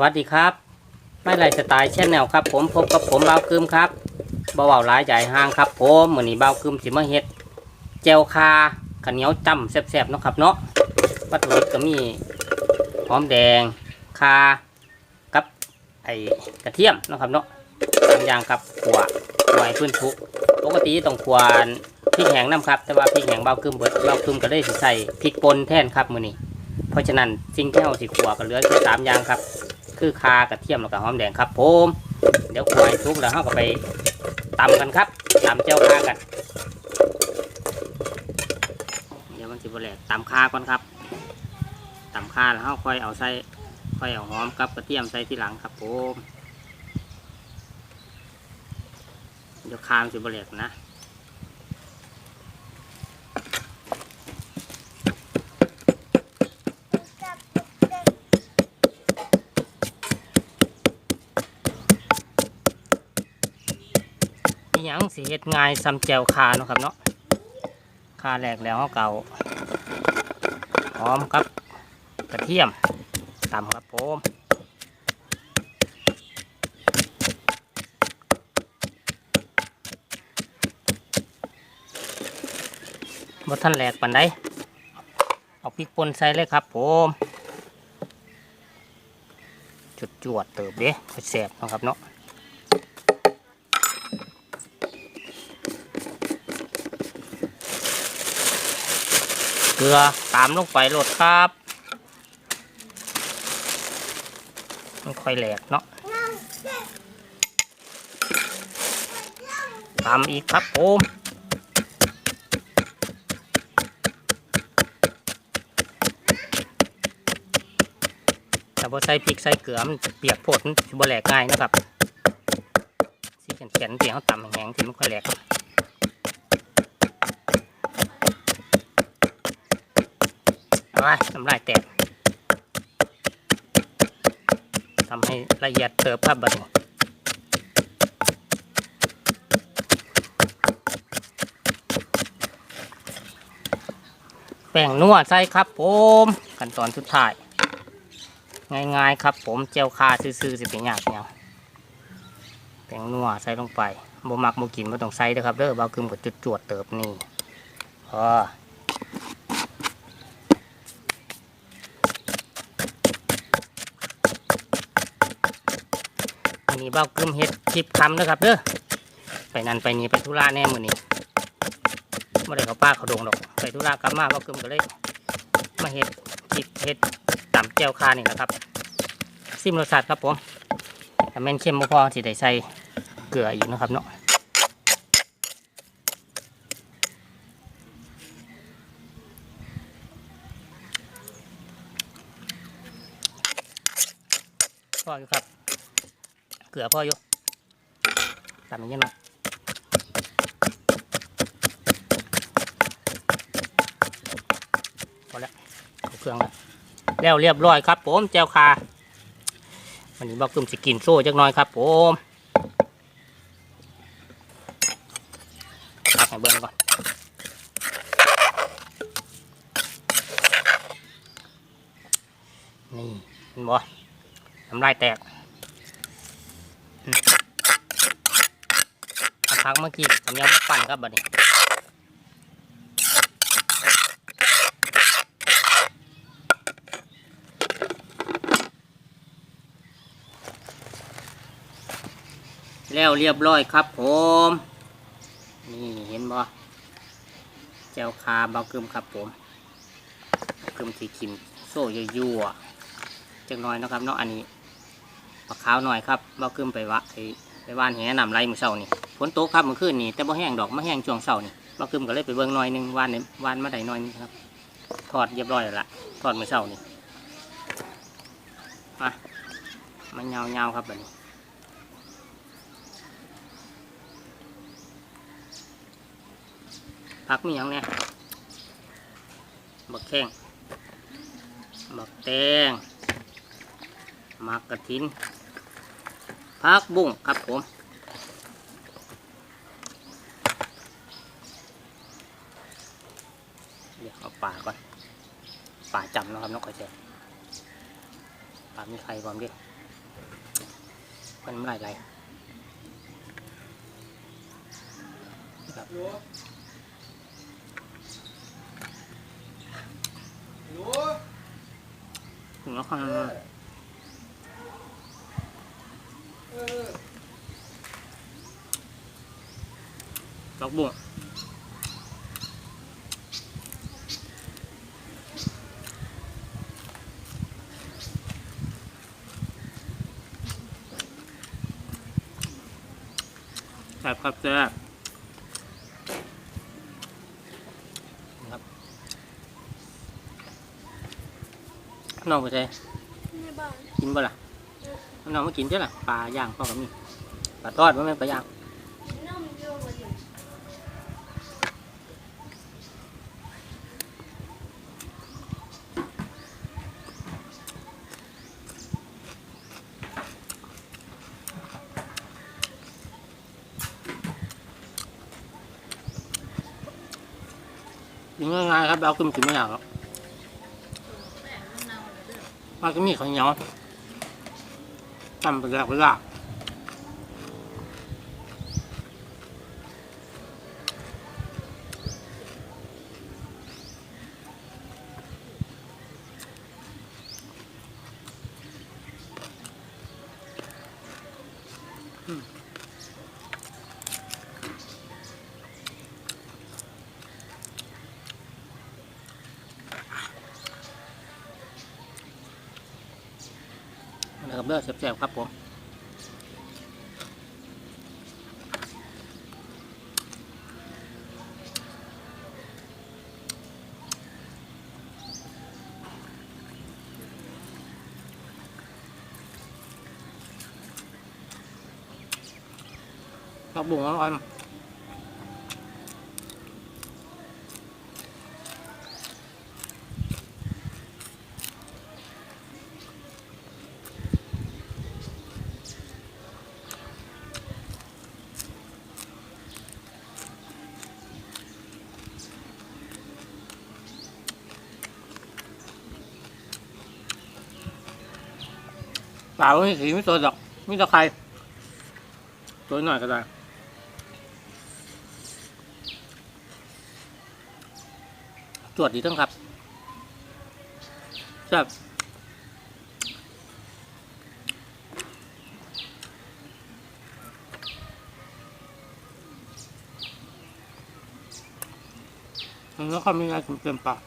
สวัสดีครับ ไม่ไรสไตล์แชนแนลครับ ผมพบกับผมเบากึมครับเบาเบาหลายใหญ่ห้างครับผมเหมือนนี้เบากึมสิมาเฮ็ดเจลคาข้าเหนียวจ้ำแซ่บๆเนาะครับเนาะวัตถุดิบก็มีหอมแดงคากับไอกระเทียมเนาะครับเนาะบางอย่างครับขัวขัวให้พื้นทุกปกติต้องขัวพริกแห้งน้ำครับ แต่ว่าพริกแห้งเบากึมเบิดเบากึมก็เลยใส่พริกป่นแทนครับมือนี้เพราะฉะนั้นสิ่งที่เราสิขัวก็เหลือแค่สามอย่างครับ คือคากระเทียมแล้วก็หอมแดงครับผมเดี๋ยวขัวให้สุกแล้วเราก็ไปตำกันครับตำเจ้าคากัน เดี๋ยวมันสิบแหลกตำคาก่อนครับตำคาแล้วเราค่อยเอาใส่ค่อยเอาหอมกับกระเทียมใส่ที่หลังครับผมเดี๋ยวคามสิบแหลกนะ สิเฮ็ดง่ายซ้ำแจวคาเนาะครับเนาะคาแหลกแล้วเขาเก่าหอมกับกระเทียมตำครับผมบ่ท่านแหลกปันไดเอาพริกป่นใส่เลยครับผมจุดจวดเติบเด้ค่อยแสบนะครับเนาะ เกลือตามลงไปโหลดครับ มันค่อยแหลกเนาะตามอีกครับผมแต่พอใส่พริกใส่เกลือมันเปียกโพดมันบ่แหลกง่ายนะครับสีแข็งๆเปียกเขาตำแห้งๆที่มันค่อยแหลก เอาไว้น้ำลายแตกทำให้ละเอียดเติบครับบัดนี้แป้งนัวใส่ครับผมขั้นตอนสุดท้าย ง่ายๆครับผมเจียวคาซื่อๆสิเป็นยากเนี่ยงแป้งนัวใส่ลงไปบ่มักบ่กินบ่ต้องใส่เด้อครับเด้อเบาคึมกับจุดจวดเติบนี่พอ อันนี้ เบ้ากึมเฮ็ดคลิปคำนะครับเด้อไปนั่นไปนี่ไปธุระแน่มือนี้ไม่ได้เขาป้าเขาดงหรอกไปธุระกลับมาเบ้ากึมก็เลยมาเฮ็ดคลิปเฮ็ดต่ำเจียวคานี่แหละครับซิมรสชาติครับผมแต่แม่นเข้มพอสิได้ใส่เกลืออีกนะครับเนาะพออยู่ครับ ลือพออยู่ตามอย่างนี้หน่อยพอแล้วเครื่องแล้วแล้วเรียบร้อยครับผมแจวคาวันนี้บอกกึมสิกินโซ่จักหน่อยครับผมพักให้เบิ้งก่อนนี่เห็นบ่น้ำลายแตก เอา พักเมื่อกี้ผมยังมาปั่นครับบัดนี้แล้วเรียบร้อยครับผม นี่เห็นบ่แจวคาเบากึมครับผมเบกึมที่กินโซ่ยั่วๆจังน้อยนะครับเนาะอันนี้ปลาขาวหน่อยครับเบากึมไปวะไอ้ไปว่านแหนำไรมือเช้านี่ ฝนตกครับเมื่อคืนนี่แต่บ่แห้งดอกมาแห้งช่วงเช้านี่เบากึมก็เลยไปเบิ่งหน่อยหนึงวานนี่วานมาได้หน่อยนึงครับทอดเรียบร้อยแล้วล่ะทอดมือเช้านี่มามันยาวๆครับแบบนี้ผักมีอย่างเนี้ยบักแข้งบักแตงมักกระถินผักบุ้งครับผม เอาป่าก่อน ป่าจำนะครับน้องคอยเจป่ามีใครก่อนดิกันน้ำลายไหลครับถึงแล้วครับดอกบัว ซ่บครับแซ่บครับน้องไปใช่ในบ้านกินบ่ล่ะน้องมากินใช่ล่ะปลาย่างพ่อกับมีปลาทอดว่าแม่นปลาย่าง น้องโยมาอยู่ กิน ง่ายๆครับเอาขึ้นกินไม่ยากหรอกมันก็มีข้าวเหนียวตำเปแล้วไปละ เด้อแซ่บๆครับผมผักบุ้งอร่อยนะ เปล่าไม่สีไม่ตัวดอกไมีแตะไครตัวหน่อยก็ได้ตรวจดีทั้งครับแซ่บแล้วก็มีอะไรเต็มปาก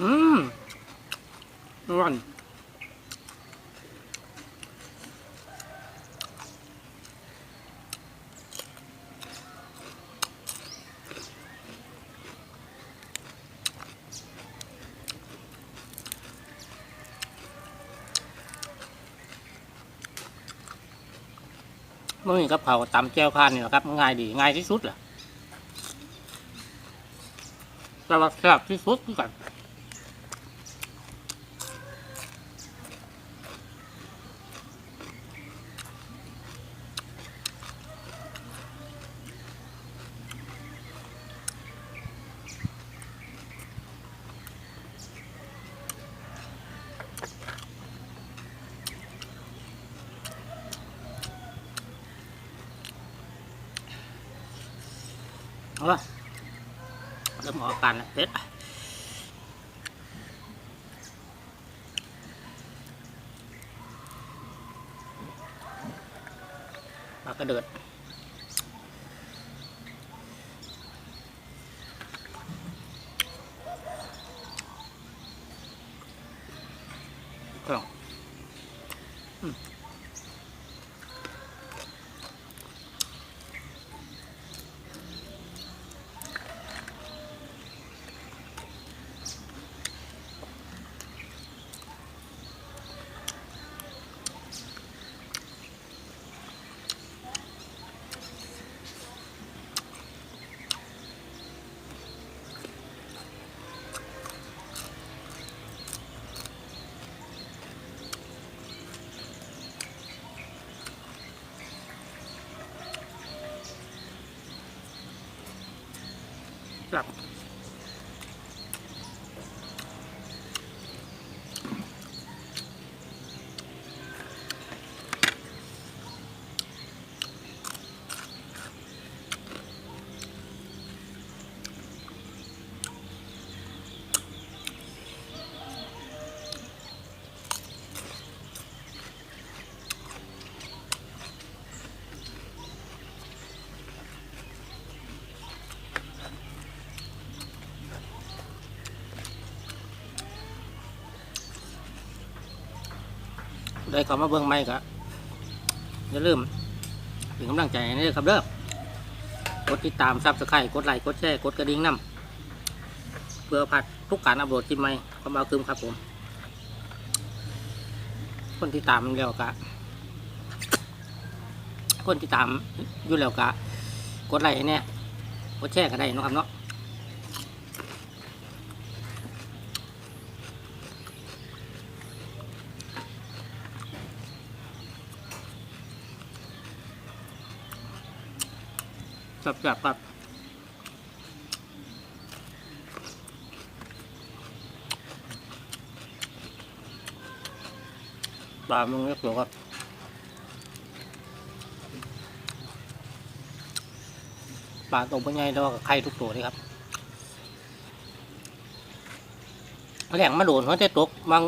อืม ร้อนเมื่อกี้กับเผาตำแก้วข้านนี่แหละครับ ง่ายดีง่ายที่สุดแหละแต่ว่าแซ่บที่สุดคือกัน เอาละเริ่มออกอาการแล้วเด็ดปลากระเดิดกล่อ ได้เขามาเบิ่งใหม่ก็อย่าลืมเป็นกำลังใจให้เด้อครับเด้อกดติดตามซับสไครต์กดไลค์กดแชร์กดกระดิ่งนำเพื่อผัดทุกการอัปโหลดคลิปใหม่ความเอาคืมครับผม คนที่ตามแล้วก็คนที่ตามอยู่แล้วก็กดไลค์ให้แน่กดแชร์ก็ได้นะครับเนาะ จับจับครับปลามึงเล็กตัวครับปลาตัวเป็นไงแล้วก็ไข่ทุกตัวเลยครับแหล่งมาโดนเขาจะตกบาง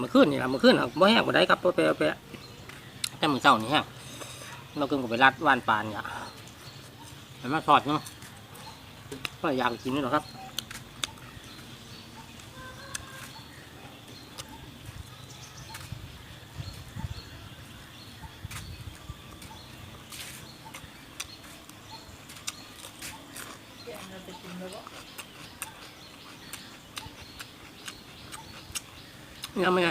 มื่อคืนนี่ละมื่อคืนครับบ่แห้งบ่ได้ครับตัวแปะแปะแต่มือเช้านี่แห้งเราเกินกับไปรัดว่านปานอย่า ห็นมาทอดเนาะก็อยากกินนี่หรอกครับยังไม่ไง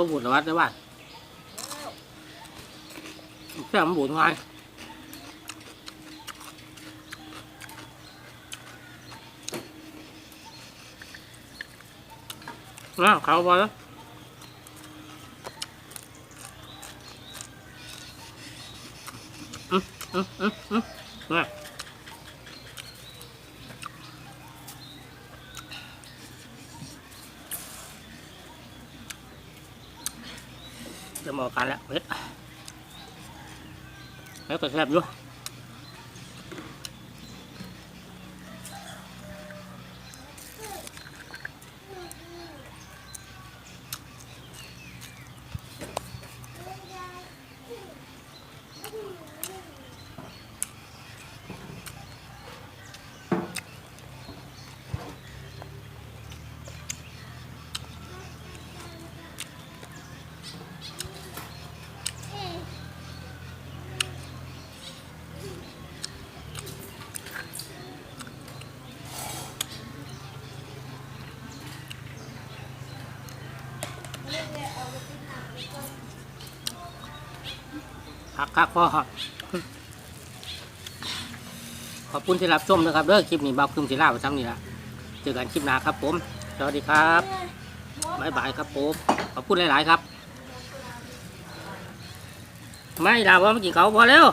บ่บุญหรอวะแต่ว่าแค่มันบุญไงนะเขาพอแล้วอืมอืมอืมอืม จะมากันแล้วเผ็ดแล้วก็แซ่บอยู่ คักพ่อขอบคุณที่รับชมนะครับเด้อคลิปนี้บาคืมสีลาประจำนี่ละเจอกันคลิปหน้าครับผม สวัสดีครับบ๊ายบายครับผมขอบคุณหลาย ๆ ครับ ไม่ลาว่ามากินเขาพอแล้ว